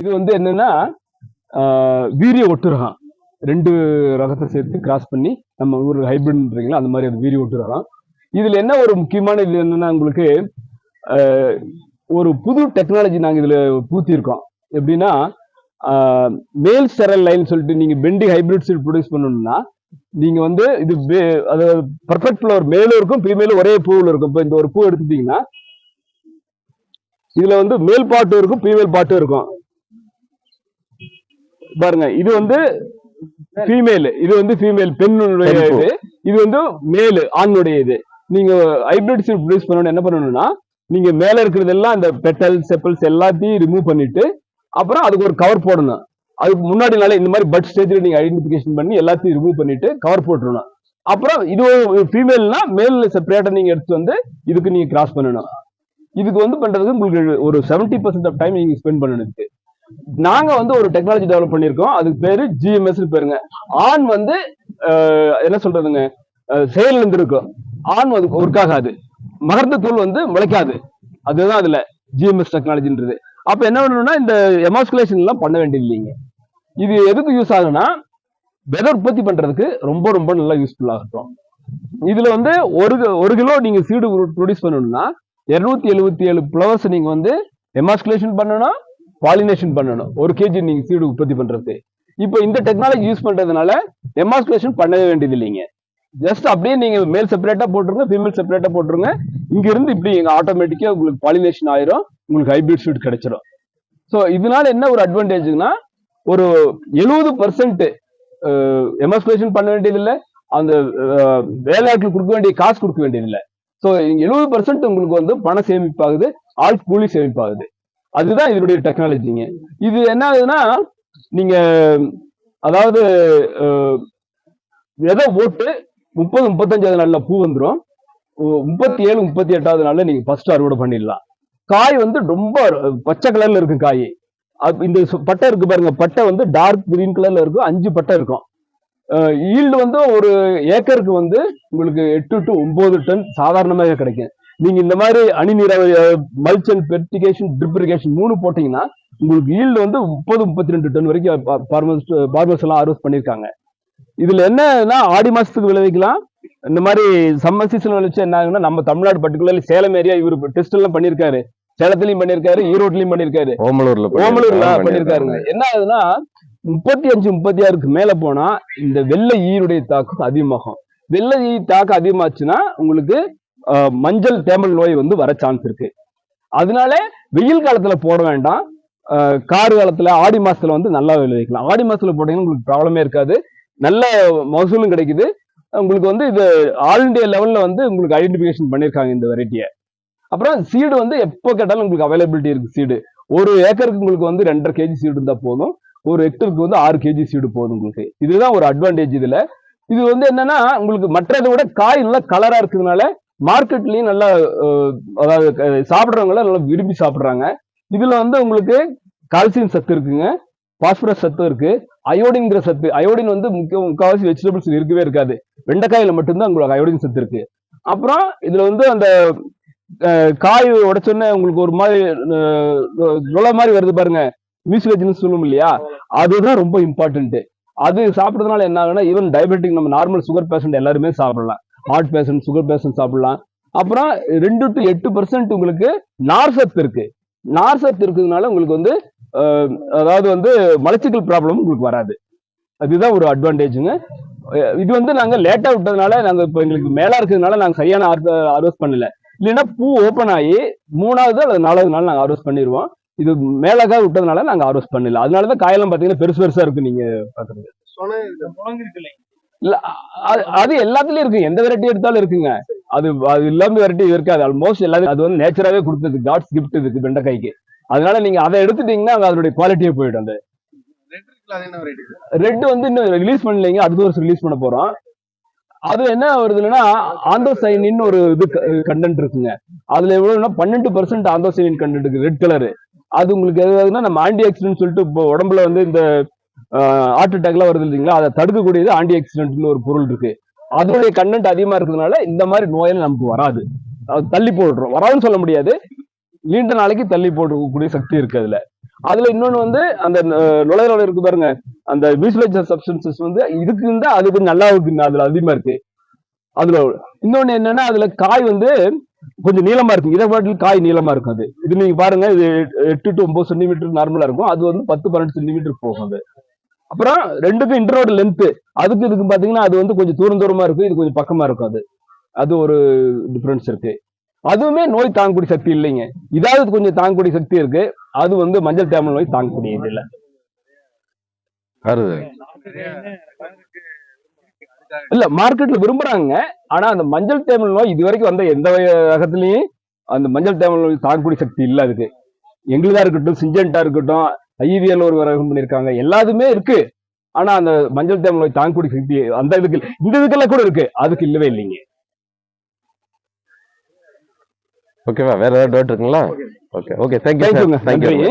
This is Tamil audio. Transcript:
இது வந்து என்னன்னா வீரிய ஒட்டு ரகம் ரெண்டு ரகத்தை சேர்த்து கிராஸ் பண்ணி நம்ம ஊர் ஹைபிரிட்ன்றீங்களா அந்த மாதிரி அது வீரிய ஒட்டு ரகம் இதுல என்ன ஒரு முக்கியமான இது என்னன்னா உங்களுக்கு ஒரு புது டெக்னாலஜி நாங்கள் இதுல பூத்திருக்கோம். எப்படின்னா மேல் செரல் லைன் சொல்லிட்டு நீங்க பெண்டி ஹைபிரிட் சீட் ப்ரொடியூஸ் பண்ணணும்னா நீங்க வந்து இது அது பர்ஃபெக்ட் ஃப்ளவர் மேலும் இருக்கும் ஃபீமேலும் ஒரே பூவில் இருக்கும். இப்போ இந்த ஒரு பூ எடுத்துட்டீங்கன்னா இதுல வந்து மேல் பாட்டும் இருக்கும் ஃபீமேல் பாட்டும் இருக்கும். பாருங்க இது வந்து ஃபீமேல் இது வந்து ஃபீமேல் பெண்ணுடைய. இது. இது வந்து மேல் ஆணுடைய இது. நீங்க ஹைபிரிட் சீட் ப்ரொடியூஸ் பண்ணணும் என்ன பண்ணணும்னா நீங்க மேல இருக்கிறதெல்லாம் இந்த பெட்டல் செப்பல்ஸ் எல்லாத்தையும் ரிமூவ் பண்ணிட்டு அப்புறம் அதுக்கு ஒரு கவர் போடணும். அதுக்கு முன்னாடி நாளே இந்த மாதிரி பட் ஸ்டேஜ்ல நீங்க ஐடென்டிஃபிகேஷன் பண்ணி எல்லாத்தையும் ரிமூவ் பண்ணிட்டு கவர் போட்டுறணும். அப்புறம் இது ஃபீமேல்னா மேல் செப்பரேட்டா நீங்க எடுத்து வந்து இதுக்கு நீங்க கிராஸ் பண்ணணும். இதுக்கு வந்து பண்றதுக்கு உங்களுக்கு ஒரு செவன்டி பர்சன்ட் ஆஃப் டைம் நீங்க ஸ்பெண்ட் பண்ணணும் இதுக்கு. நாங்க வந்து ஒரு டெக்னாலஜி டெவலப் பண்ணிருக்கோம். அதுக்கு பேரு ஜிஎம்எஸ் பேருங்க. ஆண் வந்து என்ன சொல்றதுங்க? செயல் இருந்திருக்கும் ஆண் அது ஒர்க் ஆகாது மகர்ந்த தூள் வந்து முளைக்காது. அதுதான் அதுல ஜிஎம்எஸ் டெக்னாலஜின்றது அப்ப என்ன பண்ணணும்னா இந்த எமாஸ்குலேஷன் எல்லாம் பண்ண வேண்டியது இல்லைங்க. இது எதுக்கு யூஸ் ஆகுனா விதை உற்பத்தி பண்றதுக்கு ரொம்ப ரொம்ப நல்லா யூஸ்ஃபுல்லா இருக்கும் இதுல வந்து ஒரு ஒரு கிலோ நீங்க சீடு ப்ரொடியூஸ் பண்ணணும்னா இருநூத்தி எழுபத்தி ஏழு ஃபிளவர்ஸ் நீங்க வந்து எமாஸ்குலேஷன் பண்ணணும். பாலினேஷன் பண்ணணும். ஒரு கேஜி நீங்க சீடு உற்பத்தி பண்றது. இப்போ இந்த டெக்னாலஜி யூஸ் பண்றதுனால எமாஸ்குலேஷன் பண்ணவே வேண்டியது இல்லைங்க ஜஸ்ட் அப்படியே நீங்க மேல் செப்பரேட்டா போட்டுருங்க ஃபீமேல் செப்பரேட்டா போட்டுருங்க. இங்க இருந்து இப்படி எங்க ஆட்டோமேட்டிக்கா உங்களுக்கு பாலினேஷன் ஆயிரும். உங்களுக்கு ஹைபிரிட் சீட் கிடைச்சிரும். ஸோ இதனால என்ன ஒரு அட்வான்டேஜ்னா ஒரு எழுபது பர்சன்ட் எமாஸ்குலேஷன் பண்ண வேண்டியது இல்லை அந்த வேலையாட்கள் கொடுக்க வேண்டிய காசு கொடுக்க வேண்டியது இல்லை ஸோ எழுபது பர்சன்ட் உங்களுக்கு வந்து பண சேமிப்பாகுது ஆள் கூலி சேமிப்பாகுது. அதுதான் இதனுடைய டெக்னாலஜிங்க இது என்ன ஆகுதுன்னா நீங்க அதாவது எதை ஓட்டு போட்டு முப்பது முப்பத்தஞ்சாவது நாள்ல பூ வந்துடும் முப்பத்தி ஏழு முப்பத்தி எட்டாவது நாள்ல நீங்க ஃபர்ஸ்ட் அறுவடை பண்ணிடலாம். காய் வந்து ரொம்ப பச்சை கலர்ல இருக்கும் காய். இந்த பட்டை இருக்கு பாருங்க. பட்டை வந்து டார்க் கிரீன் கலர்ல இருக்கும். அஞ்சு பட்டை இருக்கும். ஈல்டு வந்து ஒரு ஏக்கருக்கு வந்து உங்களுக்கு எட்டு டு ஒன்பது டன் சாதாரணமாக கிடைக்கும். நீங்க இந்த மாதிரி அணி நீராவரி மல்ச் அண்ட் பெர்டிகேஷன் ட்ரிப்ரிகேஷன் மூணு போட்டீங்கன்னா உங்களுக்கு ஈல்டு வந்து முப்பது முப்பத்தி ரெண்டு டன் வரைக்கும் பார்மர்ஸ் பார்மர்ஸ் எல்லாம் ஆர்வஸ் பண்ணியிருக்காங்க. இதுல என்னன்னா ஆடி மாசத்துக்கு விளைவிக்கலாம். இந்த மாதிரி சம்மர் சீசன் விளைவிச்சு என்ன ஆகுன்னா நம்ம தமிழ்நாடு பர்டிகுலர்லி சேலம் ஏரியா இவர் டெஸ்ட் எல்லாம் பண்ணியிருக்காரு. சேலத்துலயும் பண்ணியிருக்காரு ஈரோட்லயும் பண்ணியிருக்காரு. ஓமலூர்ல ஓமலூர்ல பண்ணிருக்காங்க. பண்ணிருக்காருங்க என்ன ஆகுதுன்னா முப்பத்தி அஞ்சு முப்பத்தி ஆறுக்கு மேல போனா இந்த வெள்ளை ஈருடைய தாக்கம் அதிகமாகும். வெள்ளை ஈ தாக்கம் அதிகமாச்சுன்னா உங்களுக்கு மஞ்சள் தேமல் நோய் வந்து வர சான்ஸ் இருக்கு. அதனால வெயில் காலத்துல போட வேண்டாம். கார் காலத்துல ஆடி மாசத்துல வந்து நல்லா விளைவிக்கலாம். ஆடி மாசத்துல போட்டீங்கன்னா உங்களுக்கு ப்ராப்ளமே இருக்காது. நல்ல மகசூலும் கிடைக்குது. உங்களுக்கு வந்து இது ஆல் இண்டியா லெவல்ல வந்து உங்களுக்கு ஐடென்டிஃபிகேஷன் பண்ணியிருக்காங்க இந்த வெரைட்டியை அப்புறம் சீடு வந்து எப்போ கேட்டாலும் உங்களுக்கு அவைலபிலிட்டி இருக்கு சீடு ஒரு ஏக்கருக்கு உங்களுக்கு வந்து ரெண்டரை கேஜி சீடு இருந்தா போதும். ஒரு ஹெக்டருக்கு வந்து ஆறு கேஜி சீடு போதும் உங்களுக்கு. இதுதான் ஒரு அட்வான்டேஜ் இதுல. இது வந்து என்னன்னா உங்களுக்கு மற்றதை விட காய் நல்லா கலரா இருக்கிறதுனால மார்க்கெட்லயும் நல்லா அதாவது சாப்பிட்றவங்கள நல்லா விரும்பி சாப்பிட்றாங்க. இதுல வந்து உங்களுக்கு கால்சியம் சத்து இருக்குங்க. பாஸ்பரஸ் சத்து இருக்கு. அயோடின்கிற சத்து அயோடின் வந்து முக்கிய முக்கால்வாசி வெஜிடபிள்ஸ் இருக்கவே இருக்காது. வெண்டைக்காயில மட்டும்தான் உங்களுக்கு அயோடின் சத்து இருக்கு. அப்புறம் இதுல வந்து அந்த காய் உடச்சோன்னே உங்களுக்கு ஒரு மாதிரி நுழை மாதிரி வருது பாருங்க. மியூசிலேஜ்னு சொல்லுவோம் இல்லையா? அதுதான் ரொம்ப இம்பார்ட்டன்ட்டு அது சாப்பிட்றதுனால என்ன ஆகுனா ஈவன் டயபெட்டிக் நம்ம நார்மல் சுகர் பேஷண்ட் எல்லாருமே சாப்பிடலாம். ஹார்ட் பேஷண்ட் சுகர் பேஷண்ட் சாப்பிடலாம். அப்புறம் ரெண்டு டு எட்டு பர்சன்ட் உங்களுக்கு நார்சத்து இருக்கு. நார்சத்து இருக்கிறதுனால உங்களுக்கு வந்து அதாவது வந்து மலச்சிக்கல் ப்ராப்ளம் உங்களுக்கு வராது. அதுதான் ஒரு அட்வான்டேஜுங்க இது வந்து நாங்கள் லேட்டாக விட்டதுனால நாங்கள் இப்போ எங்களுக்கு மேலே இருக்கிறதுனால நாங்கள் சரியான ஆர்வஸ் பண்ணல. இல்லைன்னா பூ ஓப்பன் ஆகி மூணாவது அல்லது நாலாவது நாள் நாங்கள் ஆர்வஸ் பண்ணிடுவோம் இது மேலாக விட்டதுனால நாங்கள் ஆர்வஸ் பண்ணல. அதனாலதான் காயெல்லாம் பார்த்தீங்கன்னா பெருசு பெருசாக இருக்கு நீங்கள் பாக்குறது. இல்லைங்க. அது அது எல்லாத்துலயும் இருக்கு. எந்த வெரைட்டி எடுத்தாலும் இருக்குங்க. அது அது இல்லாம வெரைட்டி இருக்காது. ஆல்மோஸ்ட் எல்லாத்தையும் அது வந்து நேச்சராகவே கொடுத்தது. காட்ஸ் கிஃப்ட் இதுக்கு வெண்டைக்காய்க்கு அதனால நீங்க அதை எடுத்துட்டீங்கன்னா அது அதோடைய குவாலிட்டியே போயிடும் அந்த ரெட் வந்து இன்னும் ரிலீஸ் பண்ணலைங்க. அடுத்த வருஷம் ரிலீஸ் பண்ண போறோம். அது என்ன வருது இல்லைன்னா ஆந்தோசைனின் ஒரு இது கண்டென்ட் இருக்குங்க. அதுல எவ்வளவுன்னா பன்னெண்டு பர்சன்ட் ஆந்தோசைனின் கண்டென்ட் இருக்கு. ரெட் கலரு அது உங்களுக்கு எதுனா நம்ம ஆன்டி ஆக்சிடென்ட் சொல்லிட்டு இப்போ உடம்புல வந்து இந்த ஹார்ட் அட்டாக்லாம் வருது இல்லைங்களா? அதை தடுக்கக்கூடியது ஆன்டி ஆக்சிடென்ட்னு ஒரு பொருள் இருக்கு. அதோடைய கண்டென்ட் அதிகமா இருக்கிறதுனால இந்த மாதிரி நோயெல்லாம் நமக்கு வராது. தள்ளி போடுறோம். வராதுன்னு சொல்ல முடியாது. நீண்ட நாளைக்கு தள்ளி போடக்கூடிய சக்தி இருக்கு அதுல. அதுல இன்னொன்னு வந்து அந்த அஹ், நுழையில இருக்கு பாருங்க. அந்த மியூசிலைசர் சப்ஸ்டன்சஸ் வந்து இதுக்கு இருந்தா அது கொஞ்சம் நல்லா இருக்கு அதுல அதிகமா இருக்கு. அதுல இன்னொன்னு என்னன்னா அதுல காய் வந்து கொஞ்சம் நீளமா இருக்கும் இதை பாட்டில் காய் நீளமா இருக்கும் அது இது நீங்க பாருங்க இது எட்டு டு ஒன்பது சென்டிமீட்டர் நார்மலா இருக்கும். அது வந்து பத்து பன்னெண்டு சென்டிமீட்டர் போகும் அது. அப்புறம் ரெண்டுக்கும் இன்டரோட லென்த் அதுக்கு இதுக்கு பாத்தீங்கன்னா அது வந்து கொஞ்சம் தூரம் தூரமா இருக்கும் இது கொஞ்சம் பக்கமா இருக்கும் அது. அது ஒரு டிஃபரன்ஸ் இருக்கு. அதுவுமே நோய் தாங்கக்கூடிய சக்தி இல்லைங்க. இதாவது கொஞ்சம் தாங்கக்கூடிய சக்தி இருக்கு. அது வந்து மஞ்சள் தேமல் நோய் தாங்கக்கூடியது இல்ல. வருது இல்ல மார்க்கெட்ல விரும்புறாங்க. ஆனா அந்த மஞ்சள் தேமல் நோய் இது வரைக்கும் வந்த எந்த ரகத்துலயும் அந்த மஞ்சள் தேமல் நோய் தாங்கக்கூடிய சக்தி இல்ல அதுக்கு. எங்களுதா இருக்கட்டும் சிஞ்சன்டா இருக்கட்டும் ஐவிஎல் ஒரு ரகம் பண்ணிருக்காங்க எல்லாத்துமே இருக்கு. ஆனா அந்த மஞ்சள் தேமல் நோய் தாங்கக்கூடிய சக்தி அந்த இதுக்கு. இந்த இதுக்கெல்லாம் கூட இருக்கு. அதுக்கு இல்லவே இல்லைங்க. ஓகேவா வேற ஏதாவது டவுட் இருக்குங்களா? Okay okay thank you Thank you ங்க. Sir thank you.